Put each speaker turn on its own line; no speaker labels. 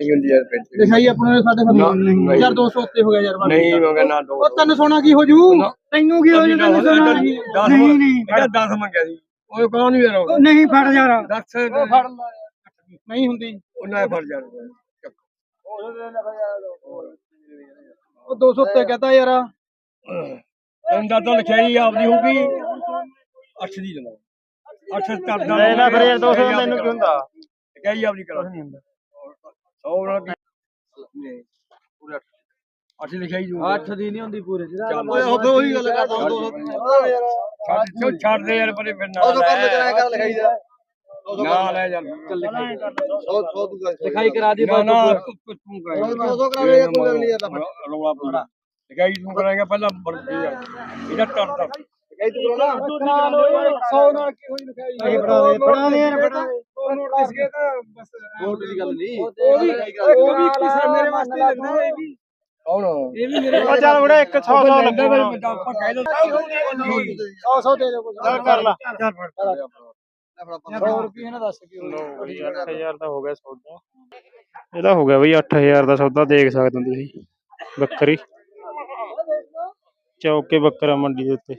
ਨਹੀਂ ਹੁੰਦੀ ਯਾਰ ਪੈਂਤੀ
ਲਿਖਾਈ ਆਪਣੇ ਸਾਡੇ
ਨਾ,
ਫਰਮਾਨ
ਨਹੀਂ।
ਨਹੀਂ ਯਾਰ 200 ਉੱਤੇ ਹੋ ਗਿਆ ਯਾਰ।
ਨਹੀਂ ਮੰਗਾ ਨਾ ਦੋ
ਉਹ ਤੈਨੂੰ ਸੋਨਾ ਕੀ ਹੋ ਜੂ? ਤੈਨੂੰ ਕੀ ਹੋ ਜੂ? ਤੈਨੂੰ ਸੋਨਾ
ਨਹੀਂ।
ਨਹੀਂ ਨਹੀਂ।
ਇਹਦਾ 10 ਮੰਗਿਆ ਸੀ। ਉਹ ਕੌਣ ਨਹੀਂ ਯਾਰ
ਉਹ? ਨਹੀਂ ਫੜ ਯਾਰ।
10
ਨਹੀਂ ਹੁੰਦੀ।
ਉਹਨਾਂ ਫੜ ਜਾ
ਉਹ 200 ਉੱਤੇ ਕਹਤਾ ਯਾਰ।
ਇਹਦਾ ਤਾਂ ਲਿਖਾਈ ਆਪਦੀ ਹੋਊਗੀ 8 ਦੀ ਜਨਾ 8 ਕਰਦਾ
ਲੈ ਲੈ ਫਿਰ ਯਾਰ 200 ਮੈਨੂੰ ਕੀ ਹੁੰਦਾ?
ਲਿਖਾਈ ਆਪਦੀ ਕਰਾ ਨਹੀਂ ਹੁੰਦਾ। 100 ਨਾਲ ਕੀ। ਪੂਰਾ 8 ਲਿਖਾਈ ਜੂ
8 ਦੀ ਨਹੀਂ ਹੁੰਦੀ ਪੂਰੇ
ਚੱਲ।
ਓਏ ਉਹ ਉਹੀ ਗੱਲ ਕਰਦਾ 200
ਛੱਡ ਕਿਉਂ ਛੱਡ ਦੇ ਯਾਰ ਪਰੇ ਫਿਰ ਨਾ ਲੈ।
ਲਿਖਾਈ ਦਾ?
ਨਾ ਲੈ। ਯਾਰ।
ਲਿਖਾਈ ਕਰਾ ਦੀ
ਨਾ ਨਾ ਤੂੰ ਤੂੰ ਕਰਾਏਗਾ
ਦੋ ਸੌ ਕਰਾ ਲਏਗਾ, ਕੋਈ ਗੱਲ ਨਹੀਂ ਯਾਰ।
ਰੌਲਾ ਪੂਰਾ। ਲਿਖਾਈ ਤੂੰ ਕਰਾਏਗਾ ਪਹਿਲਾਂ ਬਰਦੀ ਇਹਦਾ ਟਰ ਟਰ
ਲਿਖਾਈ ਤੂੰ ਕਰੋ ਨਾ 100 ਨਾਲ ਕੀ ਹੋਈ ਲਿਖਾਈ?
ਫੜਾ ਦੇ, ਫੜਾ ਦੇ ਯਾਰ, ਫੜਾ ਦੇ।
ਉਹ ਨੋਟ ਦਿਸ ਗਿਆ ਤਾਂ ਬਸ
ਨੋਟ ਦੀ ਗੱਲ ਨਹੀਂ।
ਉਹ ਵੀ ਉਹ ਵੀ ਕਿਸੇ ਮੇਰੇ ਵਾਸਤੇ ਲੱਗਦਾ ਇਹ ਵੀ।
ਕੌਣ?
ਇਹ ਵੀ ਮੇਰੇ
ਉਹ ਚੱਲ ਬੜਾ 100 100
ਲੈਂਦਾ
ਲੱਗੂਗਾ।
ਫਿਰ ਆਪਾਂ ਕਹਿ ਦੋ।
100 100 ਦੇ ਦੇ
ਚੱਲ ਕਰ ਲਾ। ਚੱਲ ਫੜ।
100 ਰੁਪਏ ਨਾ ਦੱਸ ਕੀ ਹੋਇਆ
8000 ਦਾ ਹੋ ਗਿਆ ਸੌਦਾ। ਇਹਦਾ ਹੋ ਗਿਆ ਬਈ 8000 ਦਾ ਸੌਦਾ ਦੇਖ ਸਕਦੇ ਹੋ ਤੁਸੀਂ। ਬੱਕਰੀ। ਚੌਕੇ ਬੱਕਰਾ ਮੰਡੀ ਦੇ ਉੱਤੇ।